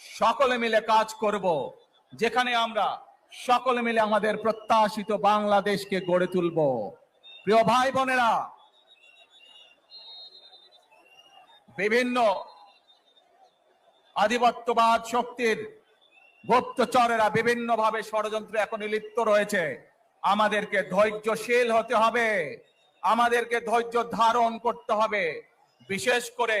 সকলে মিলে কাজ করব। যেখানে আমরা সকলে মিলে আমাদের প্রত্যাশিত বাংলাদেশকে গড়ে তুলব। প্রিয় ভাই বোনেরা, বিভিন্ন আধিপত্যবাদ শক্তির গুপ্তচরেরা বিভিন্ন ভাবে ষড়যন্ত্রে এখন লিপ্ত রয়েছে। আমাদেরকে ধৈর্যশীল হতে হবে। আমাদেরকে ধৈর্য ধারণ করতে হবে। বিশেষ করে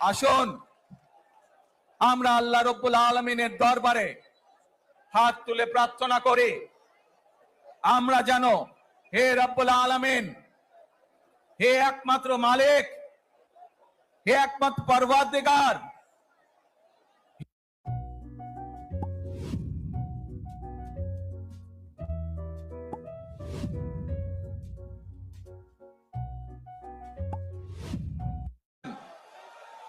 আসুন। আমরা আল্লাহ রব্বুল আলমিনের দরবারে হাত তুলে প্রার্থনা করি। আমরা যেন হে রব্বুল আলমিন, হে একমাত্র মালিক, হে একমাত্র পর্বতদিগার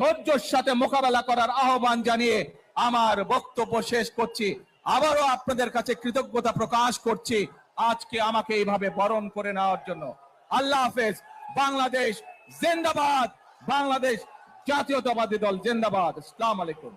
ধৈর্যের সাথে মোকাবেলা করার আহ্বান জানিয়ে আমার বক্তব্য শেষ করছি। আবারও আপনাদের কাছে কৃতজ্ঞতা প্রকাশ করছি আজকে আমাকে এইভাবে বরণ করে নেওয়ার জন্য। আল্লাহ হাফেজ। বাংলাদেশ জিন্দাবাদ। বাংলাদেশ জাতীয়তাবাদী দল জিন্দাবাদ। আসসালামু আলাইকুম।